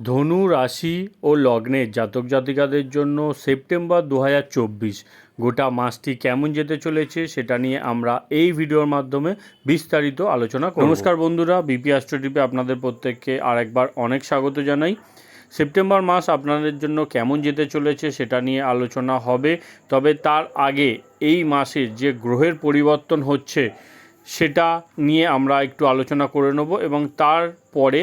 ধনু, রাশি ও লগ্নের জাতক জাতিকাদের জন্য সেপ্টেম্বর দু হাজার চব্বিশ গোটা মাসটি কেমন যেতে চলেছে সেটা নিয়ে আমরা এই ভিডিওর মাধ্যমে বিস্তারিত আলোচনা করব। নমস্কার বন্ধুরা, বিপি অ্যাস্ট্রোটিপে আপনাদের প্রত্যেককে আরেকবার অনেক স্বাগত জানাই। সেপ্টেম্বর মাস আপনাদের জন্য কেমন যেতে চলেছে সেটা নিয়ে আলোচনা হবে, তবে তার আগে এই মাসের যে গ্রহের পরিবর্তন হচ্ছে সেটা নিয়ে আমরা একটু আলোচনা করে নেব এবং তারপরে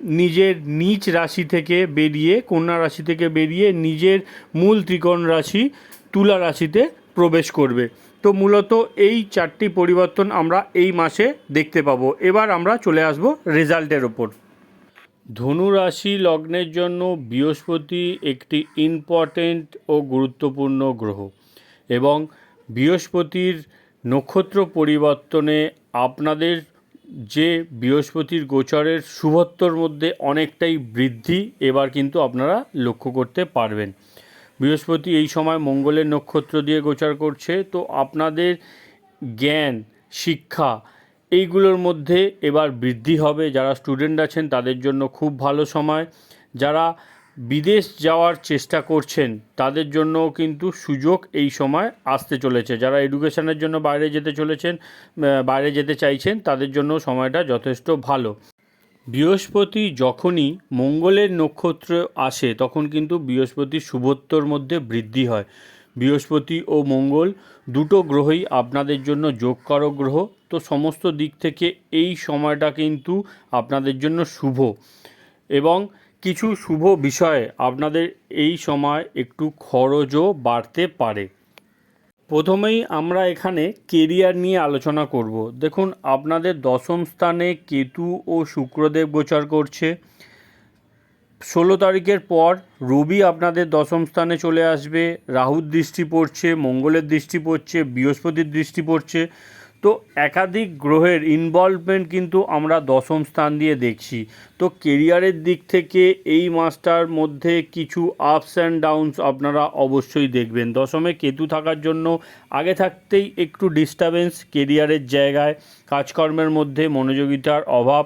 নিজের নিজ রাশি থেকে বেরিয়ে, কন্যা রাশি থেকে বেরিয়ে নিজের মূল ত্রিকোণ রাশি তুলা রাশিতে প্রবেশ করবে। তো মূলত এই চারটি পরিবর্তন আমরা এই মাসে দেখতে পাবো। এবার আমরা চলে আসব রেজাল্টের ওপর। ধনু রাশি লগ্নের জন্য বৃহস্পতি একটি ইম্পর্টেন্ট ও গুরুত্বপূর্ণ গ্রহ এবং বৃহস্পতির নক্ষত্র পরিবর্তনে আপনাদের যে বৃহস্পতির গোচরের শুভত্বর মধ্যে অনেকটাই বৃদ্ধি এবার কিন্তু আপনারা লক্ষ্য করতে পারবেন। বৃহস্পতি এই সময় মঙ্গলের নক্ষত্র দিয়ে গোচর করছে। তো আপনাদের জ্ঞান, শিক্ষা এইগুলোর মধ্যে এবার বৃদ্ধি হবে। যারা স্টুডেন্ট আছেন তাদের জন্য খুব ভালো সময়। যারা বিদেশ যাওয়ার চেষ্টা করছেন, তাদের জন্য কিন্তু সুযোগ এই সময় আসতে চলেছে। যারা এডুকেশনের জন্য বাইরে যেতে চলেছেন বাইরে যেতে চাইছেন, তাদের জন্য সময়টা যথেষ্ট ভালো। বৃহস্পতি যখনই মঙ্গলের নক্ষত্র আসে, তখন কিন্তু বৃহস্পতি শুভত্বর মধ্যে বৃদ্ধি হয়। বৃহস্পতি ও মঙ্গল দুটো গ্রহই আপনাদের জন্য যোগকারক গ্রহ। তো সমস্ত দিক থেকে এই সময়টা কিন্তু আপনাদের জন্য শুভ। এবং কিছু শুভ বিষয়ে আপনাদের এই সময় একটু খরচও বাড়তে পারে। প্রথমেই আমরা এখানে কেরিয়ার নিয়ে আলোচনা করব। দেখুন, আপনাদের দশম স্থানে কেতু ও শুক্রদেব গোচর করছে। ষোলো তারিখের পর রবি আপনাদের দশম স্থানে চলে আসবে। রাহুর দৃষ্টি পড়ছে, মঙ্গলের দৃষ্টি পড়ছে, বৃহস্পতির দৃষ্টি পড়ছে। তো একাধিক গ্রহের ইনভলভমেন্ট কিন্তু আমরা দশম স্থান দিয়ে দেখছি। তো কেরিয়ারের দিক থেকে এই মাসটার মধ্যে কিছু আপস অ্যান্ড ডাউনস আপনারা অবশ্যই দেখবেন। দশমে কেতু থাকার জন্য আগে থাকতেই একটু ডিস্টারবেন্স কেরিয়ারের জায়গায়, কাজকর্মের মধ্যে মনোযোগিতার অভাব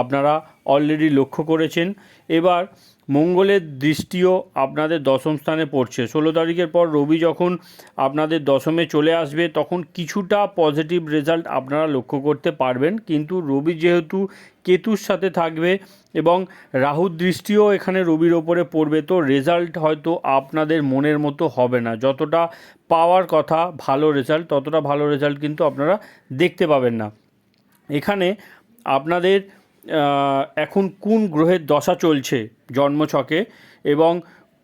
আপনারা অলরেডি লক্ষ্য করেছেন। এবার মঙ্গলের দৃষ্টিও আপনাদের দশম স্থানে পড়ছে। ষোলো তারিখের পর রবি যখন আপনাদের দশমে চলে আসবে, তখন কিছুটা পজিটিভ রেজাল্ট আপনারা লক্ষ্য করতে পারবেন। কিন্তু রবি যেহেতু কেতুর সাথে থাকবে এবং রাহুর দৃষ্টিও এখানে রবির ওপরে পড়বে, তো রেজাল্ট হয়তো আপনাদের মনের মতো হবে না। যতটা পাওয়ার কথা, ভালো রেজাল্ট ততটা ভালো রেজাল্ট কিন্তু আপনারা দেখতে পাবেন না। এখানে আপনাদের এখন কোন গ্রহের দশা চলছে জন্মছকে এবং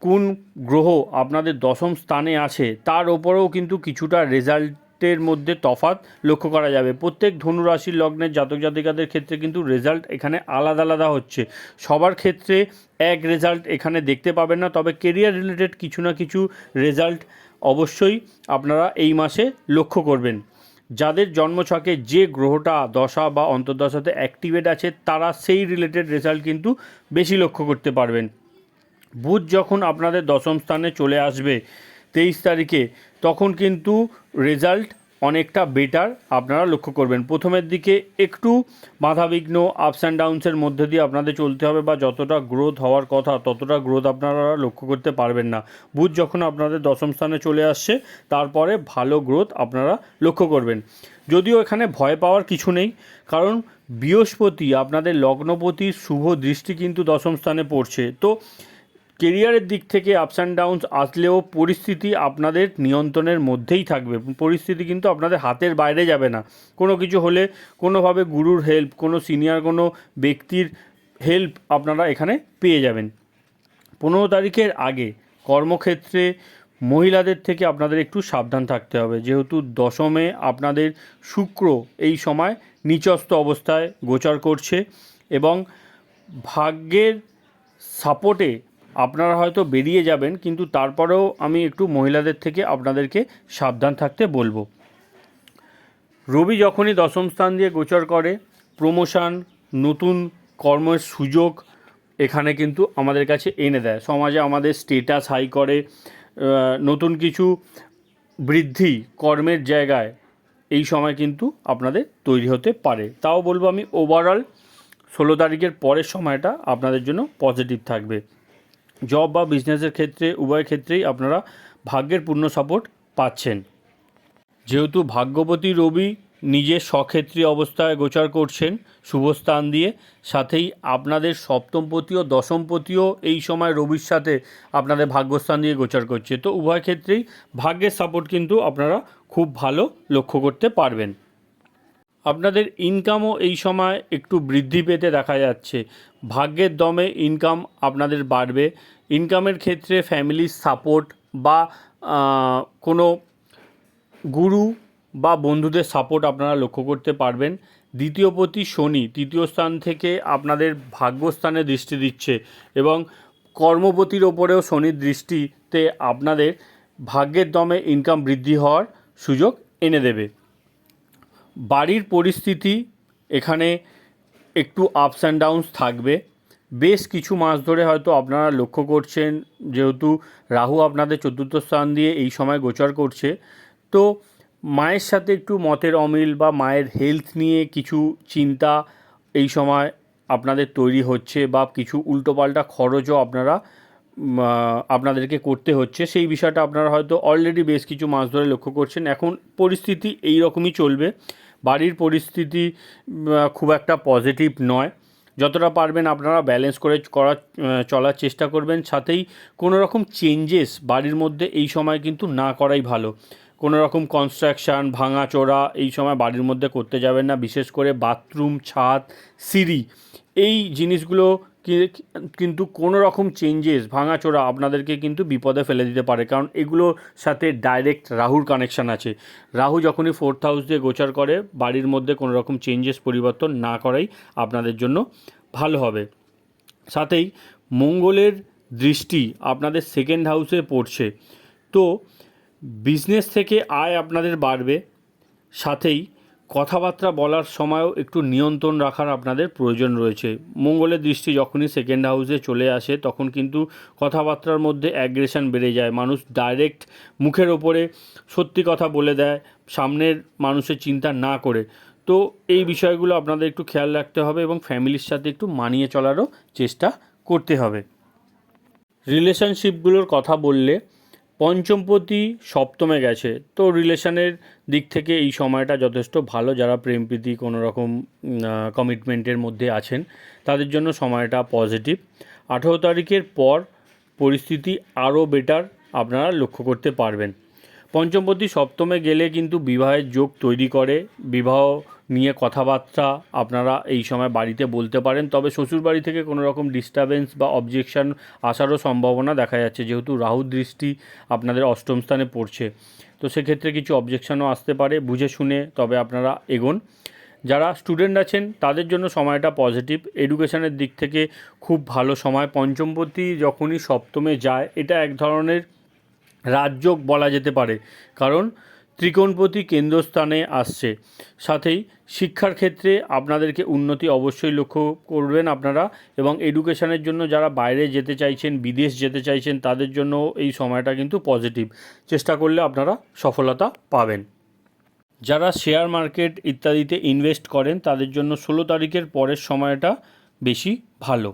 কোন গ্রহ আপনাদের দশম স্থানে আছে, তার ওপরেও কিন্তু কিছুটা রেজাল্টের মধ্যে তফাৎ লক্ষ্য করা যাবে। প্রত্যেক ধনুরাশির লগ্নের জাতক জাতিকাদের ক্ষেত্রে কিন্তু রেজাল্ট এখানে আলাদা আলাদা হচ্ছে। সবার ক্ষেত্রে এক রেজাল্ট এখানে দেখতে পাবেন না, তবে কেরিয়ার রিলেটেড কিছু না কিছু রেজাল্ট অবশ্যই আপনারা এই মাসে লক্ষ্য করবেন। যাদের জন্মছকে যে গ্রহটা দশা বা অন্তর্দশাতে অ্যাক্টিভেট আছে, তারা সেই রিলেটেড রেজাল্ট কিন্তু বেশি লক্ষ্য করতে পারবেন। বুধ যখন আপনাদের দশম স্থানে চলে আসবে তেইশ তারিখে, তখন কিন্তু রেজাল্ট অনেকটা বেটার আপনারা লক্ষ্য করবেন। প্রথমের দিকে একটু বাধাবিঘ্ন আপস অ্যান্ড ডাউনসের মধ্যে দিয়ে আপনাদের চলতে হবে বা যতটা গ্রোথ হওয়ার কথা, ততটা গ্রোথ আপনারা লক্ষ্য করতে পারবেন না। বুধ যখন আপনাদের দশম স্থানে চলে আসছে, তারপরে ভালো গ্রোথ আপনারা লক্ষ্য করবেন। যদিও এখানে ভয় পাওয়ার কিছু নেই, কারণ বৃহস্পতি, আপনাদের লগ্নপতির শুভ দৃষ্টি কিন্তু দশম স্থানে পড়ছে। তো কেরিয়ারের দিক থেকে আপস অ্যান্ড ডাউনস আসলেও পরিস্থিতি আপনাদের নিয়ন্ত্রণের মধ্যেই থাকবে। পরিস্থিতি কিন্তু আপনাদের হাতের বাইরে যাবে না। কোনো কিছু হলে কোনোভাবে গুরুর হেল্প কোনো সিনিয়র কোনো ব্যক্তির হেল্প আপনারা এখানে পেয়ে যাবেন। পনেরো তারিখের আগে কর্মক্ষেত্রে মহিলাদের থেকে আপনাদের একটু সাবধান থাকতে হবে। যেহেতু দশমে আপনাদের শুক্র এই সময় নিচস্ত অবস্থায় গোচর করছে এবং ভাগ্যের সাপোর্টে আপনারা হয়তো বেরিয়ে যাবেন, কিন্তু তারপরেও আমি একটু মহিলাদের থেকে আপনাদেরকে সাবধান থাকতে বলব। রবি যখনই দশম স্থান দিয়ে গোচর করে, প্রমোশন, নতুন কর্মের সুযোগ এখানে কিন্তু আমাদের কাছে এনে দেয়। সমাজে আমাদের স্টেটাস হাই করে নতুন কিছু বৃদ্ধি কর্মের জায়গায় এই সময় কিন্তু আপনাদের তৈরি হতে পারে। তাও বলব আমি ওভারঅল ষোলো তারিখের পরের সময়টা আপনাদের জন্য পজিটিভ থাকবে। জব বা বিজনেসের ক্ষেত্রে, উভয় ক্ষেত্রেই আপনারা ভাগ্যের পূর্ণ সাপোর্ট পাচ্ছেন। যেহেতু ভাগ্যবতী রবি নিজের স্বক্ষেত্রী অবস্থায় গোচার করছেন, শুভস্থান দিয়ে, সাথেই আপনাদের সপ্তমপতি ও দশমপতিও এই সময় রবির সাথে আপনাদের ভাগ্যস্থান দিয়ে গোচার করছে। তো উভয় ক্ষেত্রেই ভাগ্যের সাপোর্ট কিন্তু আপনারা খুব ভালো লক্ষ্য করতে পারবেন। আপনাদের ইনকামও এই সময় একটু বৃদ্ধি পেতে দেখা যাচ্ছে। ভাগ্যের দমে ইনকাম আপনাদের বাড়বে। ইনকামের ক্ষেত্রে ফ্যামিলির সাপোর্ট বা কোনো গুরু বা বন্ধুদের সাপোর্ট আপনারা লক্ষ্য করতে পারবেন। দ্বিতীয় পতি শনি তৃতীয় স্থান থেকে আপনাদের ভাগ্যস্থানে দৃষ্টি দিচ্ছে এবং কর্মপতির ওপরেও শনির দৃষ্টিতে আপনাদের ভাগ্যের দমে ইনকাম বৃদ্ধি হওয়ার সুযোগ এনে দেবে। বাড়ির পরিস্থিতি এখানে একটু আপস অ্যান্ড ডাউনস থাকবে। বেশ কিছু মাস ধরে হয়তো আপনারা লক্ষ্য করছেন, যেহেতু রাহু আপনাদের চতুর্থ স্থান দিয়ে এই সময় গোচর করছে। তো মায়ের সাথে একটু মতের অমিল বা মায়ের হেলথ নিয়ে কিছু চিন্তা এই সময় আপনাদের তৈরি হচ্ছে বা কিছু উল্টোপাল্টা খরচও আপনারা আপনাদেরকে করতে হচ্ছে। সেই বিষয়টা আপনারা হয়তো অলরেডি বেশ কিছু মাস ধরে লক্ষ্য করছেন। এখন পরিস্থিতি এই রকমই চলবে। বাড়ির পরিস্থিতি খুব একটা পজিটিভ নয়। যতটা পারবেন আপনারা ব্যালেন্স করে করার চলার চেষ্টা করবেন। সাথেই কোনো রকম চেঞ্জেস বাড়ির মধ্যে এই সময় কিন্তু না করাই ভালো। কোনো রকম কনস্ট্রাকশান ভাঙাচোরা এই সময় বাড়ির মধ্যে করতে যাবেন না। বিশেষ করে বাথরুম ছাদ, সিঁড়ি। এই জিনিসগুলো কিন্তু কোনো রকম চেঞ্জেস ভাঙাচোরা আপনাদেরকে কিন্তু বিপদে ফেলে দিতে পারে। কারণ এগুলোর সাথে ডাইরেক্ট রাহুর কানেকশান আছে। রাহু যখনই ফোর্থ হাউস দিয়ে গোচার করে, বাড়ির মধ্যে কোনো রকম চেঞ্জেস পরিবর্তন না করাই আপনাদের জন্য ভালো হবে। সাথেই মঙ্গলের দৃষ্টি আপনাদের সেকেন্ড হাউসে পড়ছে। তো বিজনেস থেকে আয় আপনাদের বাড়বে। সাথেই কথাবার্তা বলার সময়ও একটু নিয়ন্ত্রণ রাখার আপনাদের প্রয়োজন রয়েছে। মঙ্গলের দৃষ্টি যখনই সেকেন্ড হাউসে চলে আসে, তখন কিন্তু কথাবার্তার মধ্যে অ্যাগ্রেশন বেড়ে যায়। মানুষ ডাইরেক্ট মুখের ওপরে সত্যি কথা বলে দেয়, সামনের মানুষের চিন্তা না করে। তো এই বিষয়গুলো আপনাদের একটু খেয়াল রাখতে হবে এবং ফ্যামিলির সাথে একটু মানিয়ে চলারও চেষ্টা করতে হবে। রিলেশনশিপগুলোর কথা বললে পঞ্চমপতি সপ্তমে গেছে। তো রিলেশনের দিক থেকে এই সময়টা যথেষ্ট ভালো যারা প্রেম প্রীতি রকম কমিটমেন্টের মধ্যে আছেন, তাদের জন্য সময়টা পজিটিভ আঠেরো তারিখের পর পরিস্থিতি আরও বেটার আপনারা লক্ষ্য করতে পারবেন। পঞ্চমপতি সপ্তমে গেলে কিন্তু বিবাহের যোগ তৈরি করে, বিবাহ নিয়ে কথাবার্তা আপনারা এই সময় বাড়িতে বলতে পারেন। তবে শ্বশুর বাড়ি থেকে কোনো রকম ডিস্টারবেন্স বা অবজেকশন আসারও সম্ভাবনা দেখা যাচ্ছে। যেহেতু রাহু দৃষ্টি আপনাদের অষ্টম স্থানে পড়ছে, তো সেক্ষেত্রে কিছু অবজেকশানও আসতে পারে। বুঝে শুনে তবে আপনারা এগোন। যারা স্টুডেন্ট আছেন, তাদের জন্য সময়টা পজিটিভ এডুকেশনের দিক থেকে খুব ভালো সময়। পঞ্চমপতি যখনই সপ্তমে যায়, এটা এক ধরনের রাজযোগ বলা যেতে পারে। কারণ ত্রিকোণপতি কেন্দ্রস্থানে আসছে। সাথেই শিক্ষার ক্ষেত্রে আপনাদেরকে উন্নতি অবশ্যই লক্ষ্য করবেন আপনারা এবং এডুকেশনের জন্য যারা বাইরে যেতে চাইছেন, বিদেশ যেতে চাইছেন, তাদের জন্য এই সময়টা কিন্তু পজিটিভ। চেষ্টা করলে আপনারা সফলতা পাবেন। যারা শেয়ার মার্কেট ইত্যাদিতে ইনভেস্ট করেন, তাদের জন্য ষোলো তারিখের পরের সময়টা বেশি ভালো।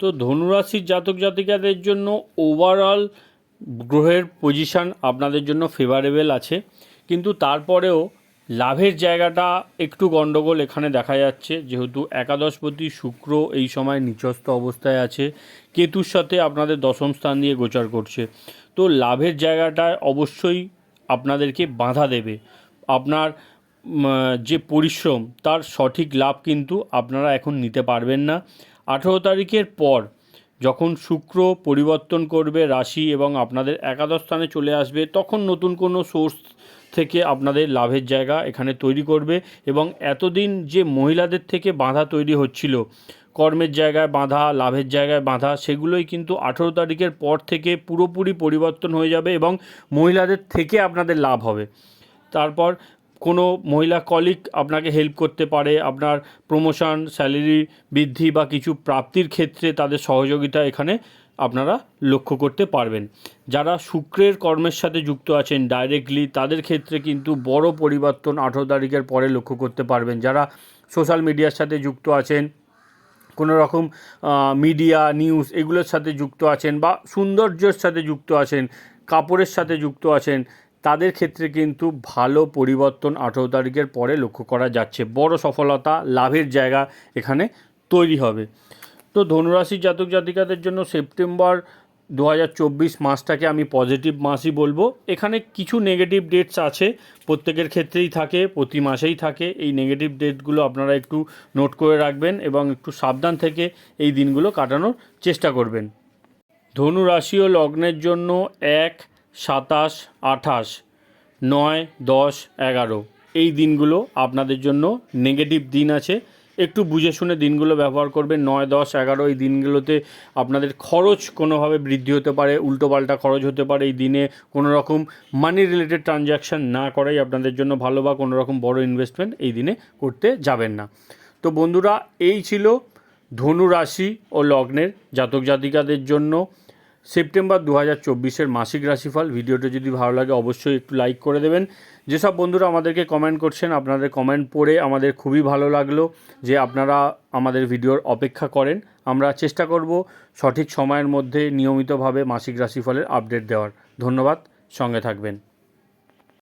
তো ধনুরাশির জাতক জাতিকাদের জন্য ওভারঅল গ্রহের পজিশন আপনাদের জন্য ফেভারেবল আছে, কিন্তু তারপরেও লাভের জায়গাটা একটু গণ্ডগোল এখানে দেখা যাচ্ছে, যেহেতু একাদশপতি শুক্র এই সময় নিচস্থ অবস্থায় আছে, কেতুর সাথে আপনাদের দশম স্থান দিয়ে গোচর করছে। তো লাভের জায়গাটায় অবশ্যই আপনাদেরকে বাধা দেবে। আপনার যে পরিশ্রম, তার সঠিক লাভ কিন্তু আপনারা এখন নিতে পারবেন না। আঠেরো তারিখের পর যখন শুক্র পরিবর্তন করবে, রাশি এবং আপনাদের একাদশ স্থানে চলে আসবে, তখন নতুন কোনো সোর্স থেকে আপনাদের লাভের জায়গা এখানে তৈরি করবে এবং এতদিন যে মহিলাদের থেকে বাধা তৈরি হচ্ছিল, কর্মের জায়গায় বাধা, লাভের জায়গায় বাধা, সেগুলোই কিন্তু আঠেরো তারিখের পর থেকে পুরোপুরি পরিবর্তন হয়ে যাবে এবং মহিলাদের থেকে আপনাদের লাভ হবে। তারপর কোনো মহিলা কলিগ আপনাকে হেল্প করতে পারে, আপনার প্রমোশন স্যালারি বৃদ্ধি বা কিছু প্রাপ্তির ক্ষেত্রে তাদের সহযোগিতা এখানে আপনারা লক্ষ্য করতে পারবেন। যারা শুক্রের কর্মের সাথে যুক্ত আছেন ডাইরেক্টলি তাদের ক্ষেত্রে কিন্তু বড় পরিবর্তন আঠেরো তারিখের পরে লক্ষ্য করতে পারবেন। যারা সোশ্যাল মিডিয়ার সাথে যুক্ত আছেন, কোনো রকম মিডিয়া নিউজ এগুলোর সাথে যুক্ত আছেন বা সৌন্দর্যের সাথে যুক্ত আছেন, কাপড়ের সাথে যুক্ত আছেন তাদের ক্ষেত্রে কিন্তু ভালো পরিবর্তন আঠেরো তারিখের পরে লক্ষ্য করা যাচ্ছে। বড় সফলতা, লাভের জায়গা এখানে তৈরি হবে। তো ধনুরাশি জাতক জাতিকাদের জন্য সেপ্টেম্বর দু হাজার চব্বিশ মাসটাকে আমি পজিটিভ মাসই বলব। এখানে কিছু নেগেটিভ ডেটস আছে, প্রত্যেকের ক্ষেত্রেই থাকে, প্রতি মাসেই থাকে। এই নেগেটিভ ডেটগুলো আপনারা একটু নোট করে রাখবেন এবং একটু সাবধান থেকে এই দিনগুলো কাটানোর চেষ্টা করবেন। ধনু রাশি ও লগ্নের জন্য এক সাতাশ, আঠাশ, নয়, দশ, এগারো। এই দিনগুলো আপনাদের জন্য নেগেটিভ দিন আছে। একটু বুঝে শুনে দিনগুলো ব্যবহার করবেন। নয়, দশ, এগারো এই দিনগুলোতে আপনাদের খরচ কোনোভাবে বৃদ্ধি হতে পারে, উল্টোপাল্টা খরচ হতে পারে। এই দিনে কোনো রকম মানি রিলেটেড ট্রানজ্যাকশান না করাই আপনাদের জন্য ভালো বা কোনো রকম বড় ইনভেস্টমেন্ট এই দিনে করতে যাবেন না। তো বন্ধুরা, এই ছিল ধনু রাশি ও লগ্নের জাতক জাতিকাদের জন্য সেপ্টেম্বর দু হাজার চব্বিশের মাসিক রাশিফল। ভিডিওটা যদি ভালো লাগে, অবশ্যই একটু লাইক করে দেবেন। যেসব বন্ধুরা আমাদেরকে কমেন্ট করছেন, আপনাদের কমেন্ট পড়ে আমাদের খুবই ভালো লাগল যে আপনারা আমাদের ভিডিওর অপেক্ষা করেন। আমরা চেষ্টা করব সঠিক সময়ের মধ্যে নিয়মিতভাবে মাসিক রাশিফলের আপডেট দেওয়ার। ধন্যবাদ, সঙ্গে থাকবেন।